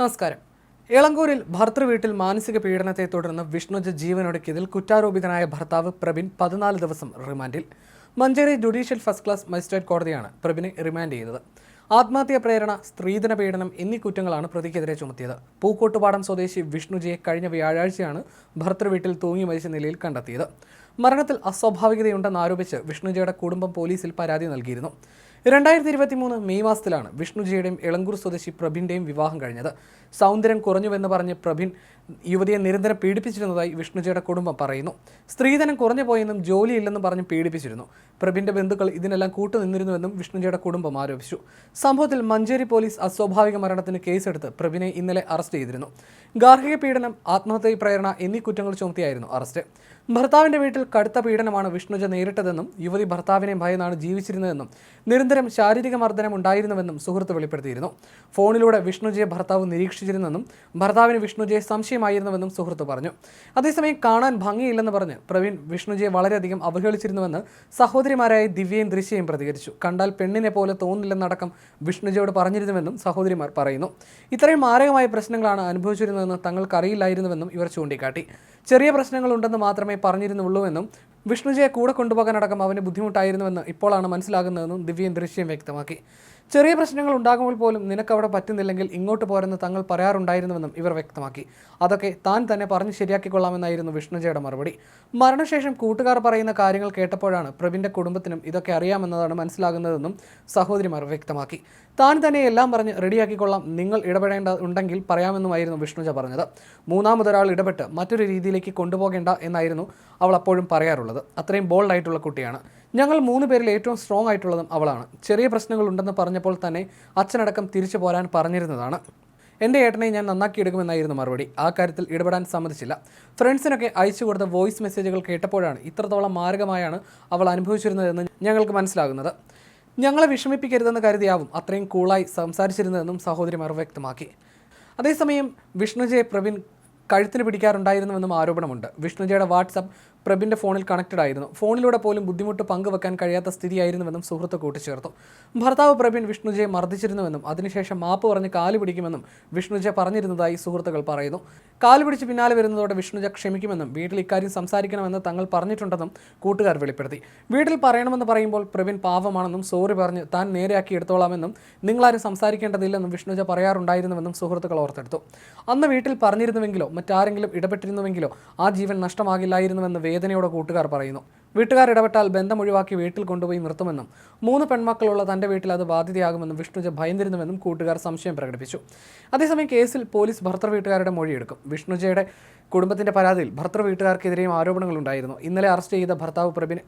നമസ്കാരം. ഇളങ്കൂരിൽ ഭർത്തൃ വീട്ടിൽ മാനസിക പീഡനത്തെ തുടർന്ന് വിഷ്ണുജ ജീവനൊടുക്കിയതിൽ കുറ്റാരോപിതനായ ഭർത്താവ് പ്രബിൻ പതിനാല് ദിവസം റിമാൻഡിൽ. Manjeri judicial first class magistrate കോടതിയാണ് പ്രബിനെ റിമാൻഡ് ചെയ്തത്. ആത്മഹത്യ പ്രേരണ സ്ത്രീധന പീഡനം എന്നീ കുറ്റങ്ങളാണ് പ്രതിക്കെതിരെ ചുമത്തിയത്. പൂക്കോട്ടുപാടം സ്വദേശി വിഷ്ണുജിയെ കഴിഞ്ഞ വ്യാഴാഴ്ചയാണ് ഭർത്തൃ വീട്ടിൽ തൂങ്ങി മരിച്ച നിലയിൽ കണ്ടെത്തിയത്. മരണത്തിൽ അസ്വാഭാവികതയുണ്ടെന്ന് ആരോപിച്ച് വിഷ്ണുജയുടെ കുടുംബം പോലീസിൽ പരാതി നൽകിയിരുന്നു. രണ്ടായിരത്തി ഇരുപത്തി മൂന്ന് മെയ് മാസത്തിലാണ് വിഷ്ണുജിയുടെയും എളങ്കൂർ സ്വദേശി പ്രഭിന്റെയും വിവാഹം കഴിഞ്ഞത്. സൗന്ദര്യം കുറഞ്ഞുവെന്ന് പറഞ്ഞ് പ്രഭിൻ യുവതിയെ നിരന്തരം പീഡിപ്പിച്ചിരുന്നതായി വിഷ്ണുജിയുടെ കുടുംബം പറയുന്നു. സ്ത്രീധനം കുറഞ്ഞു പോയെന്നും ജോലിയില്ലെന്നും പറഞ്ഞ് പീഡിപ്പിച്ചിരുന്നു. പ്രഭിന്റെ ബന്ധുക്കൾ ഇതിനെല്ലാം കൂട്ടുനിന്നിരുന്നുവെന്നും വിഷ്ണുജിയുടെ കുടുംബം ആരോപിച്ചു. സംഭവത്തിൽ മഞ്ചേരി പോലീസ് അസ്വാഭാവിക മരണത്തിന് കേസെടുത്ത് പ്രഭിനെ ഇന്നലെ അറസ്റ്റ് ചെയ്തിരുന്നു. ഗാർഹിക പീഡനം ആത്മഹത്യ പ്രേരണ എന്നീ കുറ്റങ്ങൾ ചുമത്തിയായിരുന്നു അറസ്റ്റ്. ഭർത്താവിന്റെ വീട്ടിൽ കടുത്ത പീഡനമാണ് വിഷ്ണുജ നേരിട്ടതെന്നും യുവതി ഭർത്താവിനെ ഭയന്നാണ് ജീവിച്ചിരുന്നതെന്നും നിരന്തരം ശാരീരിക മർദ്ദനം ഉണ്ടായിരുന്നുവെന്നും സുഹൃത്ത് വെളിപ്പെടുത്തിയിരുന്നു. ഫോണിലൂടെ വിഷ്ണുജയെ ഭർത്താവ് നിരീക്ഷിച്ചിരുന്നെന്നും ഭർത്താവിന് വിഷ്ണുജയെ സംശയമായിരുന്നുവെന്നും സുഹൃത്ത് പറഞ്ഞു. അതേസമയം കാണാൻ ഭംഗിയില്ലെന്ന് പറഞ്ഞ് പ്രവീൺ വിഷ്ണുജയെ വളരെയധികം അവഹേളിച്ചിരുന്നുവെന്ന് സഹോദരിമാരായ ദിവ്യയും ദൃശ്യയും പ്രതികരിച്ചു. കണ്ടാൽ പെണ്ണിനെ പോലെ തോന്നില്ലെന്നടക്കം വിഷ്ണുജയോട് പറഞ്ഞിരുന്നുവെന്നും സഹോദരിമാർ പറയുന്നു. ഇത്രയും മാരകമായ പ്രശ്നങ്ങളാണ് അനുഭവിച്ചിരുന്നതെന്ന് തങ്ങൾക്കറിയില്ലായിരുന്നുവെന്നും ഇവർ ചൂണ്ടിക്കാട്ടി. ചെറിയ പ്രശ്നങ്ങളുണ്ടെന്ന് മാത്രമേ പറഞ്ഞിരുന്നുള്ളൂവെന്നും വിഷ്ണുജയെ കൂടെ കൊണ്ടുപോകാനടക്കം അവന് ബുദ്ധിമുട്ടായിരുന്നുവെന്ന് ഇപ്പോഴാണ് മനസ്സിലാകുന്നതെന്നും ദിവ്യൻ ദൃശ്യം വ്യക്തമാക്കി. ചെറിയ പ്രശ്നങ്ങൾ ഉണ്ടാകുമ്പോൾ പോലും നിനക്ക് അവിടെ പറ്റുന്നില്ലെങ്കിൽ ഇങ്ങോട്ട് പോരെന്ന് തങ്ങൾ പറയാറുണ്ടായിരുന്നുവെന്നും ഇവർ വ്യക്തമാക്കി. അതൊക്കെ താൻ തന്നെ പറഞ്ഞ് ശരിയാക്കിക്കൊള്ളാമെന്നായിരുന്നു വിഷ്ണുജയുടെ മറുപടി. മരണശേഷം കൂട്ടുകാർ പറയുന്ന കാര്യങ്ങൾ കേട്ടപ്പോഴാണ് പ്രവിന്റെ കുടുംബത്തിനും ഇതൊക്കെ അറിയാമെന്നതാണ് മനസ്സിലാകുന്നതെന്നും സഹോദരിമാർ വ്യക്തമാക്കി. താൻ തന്നെ എല്ലാം പറഞ്ഞ് റെഡിയാക്കിക്കൊള്ളാം നിങ്ങൾ ഇടപെടേണ്ട ഉണ്ടെങ്കിൽ പറയാമെന്നുമായിരുന്നു വിഷ്ണുജ പറഞ്ഞത്. മൂന്നാമതൊരാൾ ഇടപെട്ട് മറ്റൊരു രീതിയിലേക്ക് കൊണ്ടുപോകേണ്ട എന്നായിരുന്നു അവൾ അപ്പോഴും പറയാറുള്ളത്. അത്രയും ബോൾഡ് ആയിട്ടുള്ള കുട്ടിയാണ്. ഞങ്ങൾ മൂന്ന് പേരിൽ ഏറ്റവും സ്ട്രോങ് ആയിട്ടുള്ളതും അവളാണ്. ചെറിയ പ്രശ്നങ്ങൾ ഉണ്ടെന്ന് പറഞ്ഞപ്പോൾ തന്നെ അച്ഛനടക്കം തിരിച്ചു പോരാൻ പറഞ്ഞിരുന്നതാണ്. എന്റെ ഏട്ടനെ ഞാൻ നന്നാക്കി എടുക്കുമെന്നായിരുന്നു മറുപടി. ആ കാര്യത്തിൽ ഇടപെടാൻ സമ്മതിച്ചില്ല. ഫ്രണ്ട്സിനൊക്കെ അയച്ചു കൊടുത്ത വോയിസ് മെസ്സേജുകൾ കേട്ടപ്പോഴാണ് ഇത്രത്തോളം മാരകമായാണ് അവൾ അനുഭവിച്ചിരുന്നതെന്ന് ഞങ്ങൾക്ക് മനസ്സിലാകുന്നത്. ഞങ്ങളെ വിഷമിപ്പിക്കരുതെന്ന് കരുതിയാവും അത്രയും കൂളായി സംസാരിച്ചിരുന്നതെന്നും സഹോദരിമാർ വ്യക്തമാക്കി. അതേസമയം വിഷ്ണുജെ പ്രവീൺ കഴുത്തിന് പിടിക്കാറുണ്ടായിരുന്നുവെന്നും ആരോപണമുണ്ട്. വിഷ്ണുജയുടെ വാട്സപ്പ് പ്രബിന്റെ ഫോണിൽ കണക്റ്റഡ് ആയിരുന്നു. ഫോണിലൂടെ പോലും ബുദ്ധിമുട്ട് പങ്കുവെക്കാൻ കഴിയാത്ത സ്ഥിതിയായിരുന്നുവെന്നും സുഹൃത്ത് കൂട്ടിച്ചേർത്തു. ഭർത്താവ് പ്രബിൻ വിഷ്ണുജയെ മർദ്ദിച്ചിരുന്നുവെന്നും അതിനുശേഷം മാപ്പ് പറഞ്ഞ് കാൽ പിടിക്കുമെന്നും വിഷ്ണുജ പറഞ്ഞിരുന്നതായി സുഹൃത്തുക്കൾ പറയുന്നു. കാൽ പിടിച്ച് പിന്നാലെ വരുന്നതോടെ വിഷ്ണുജ ക്ഷമിക്കുമെന്നും വീട്ടിൽ ഇക്കാര്യം സംസാരിക്കണമെന്ന് തങ്ങൾ പറഞ്ഞിട്ടുണ്ടെന്നും കൂട്ടുകാർ വെളിപ്പെടുത്തി. വീട്ടിൽ പറയണമെന്ന് പറയുമ്പോൾ പ്രവീൺ പാവമാണെന്നും സോറി പറഞ്ഞ് താൻ നേരെയാക്കി എടുത്തോളാമെന്നും നിങ്ങളാരും സംസാരിക്കേണ്ടതില്ലെന്നും വിഷ്ണുജ പറയാറുണ്ടായിരുന്നുവെന്നും സുഹൃത്തുക്കൾ ഓർത്തെടുത്തു. അന്ന് വീട്ടിൽ പറഞ്ഞിരുന്നുവെങ്കിലോ മറ്റാരെങ്കിലും ഇടപെട്ടിരുന്നുവെങ്കിലോ ആ ജീവൻ നഷ്ടമാകില്ലായിരുന്നുവെന്ന് വേദനയോടെ കൂട്ടുകാർ പറയുന്നു. വീട്ടുകാർ ഇടപെട്ടാൽ ബന്ധം ഒഴിവാക്കി വീട്ടിൽ കൊണ്ടുപോയി നിർത്തുമെന്നും മൂന്ന് പെൺമക്കളുള്ള തന്റെ വീട്ടിൽ അത് ബാധ്യതയാകുമെന്നും വിഷ്ണുജ ഭയന്നിരുന്നുവെന്നും കൂട്ടുകാർ സംശയം പ്രകടിപ്പിച്ചു. അതേസമയം കേസിൽ പോലീസ് ഭർത്തൃ വീട്ടുകാരുടെ മൊഴിയെടുക്കും വിഷ്ണുജയുടെ കുടുംബത്തിന്റെ പരാതിയിൽ ഭർത്തൃ വീട്ടുകാർക്കെതിരെയും ആരോപണങ്ങളുണ്ടായിരുന്നു. ഇന്നലെ അറസ്റ്റ് ചെയ്ത ഭർത്താവ് പ്രബിൻ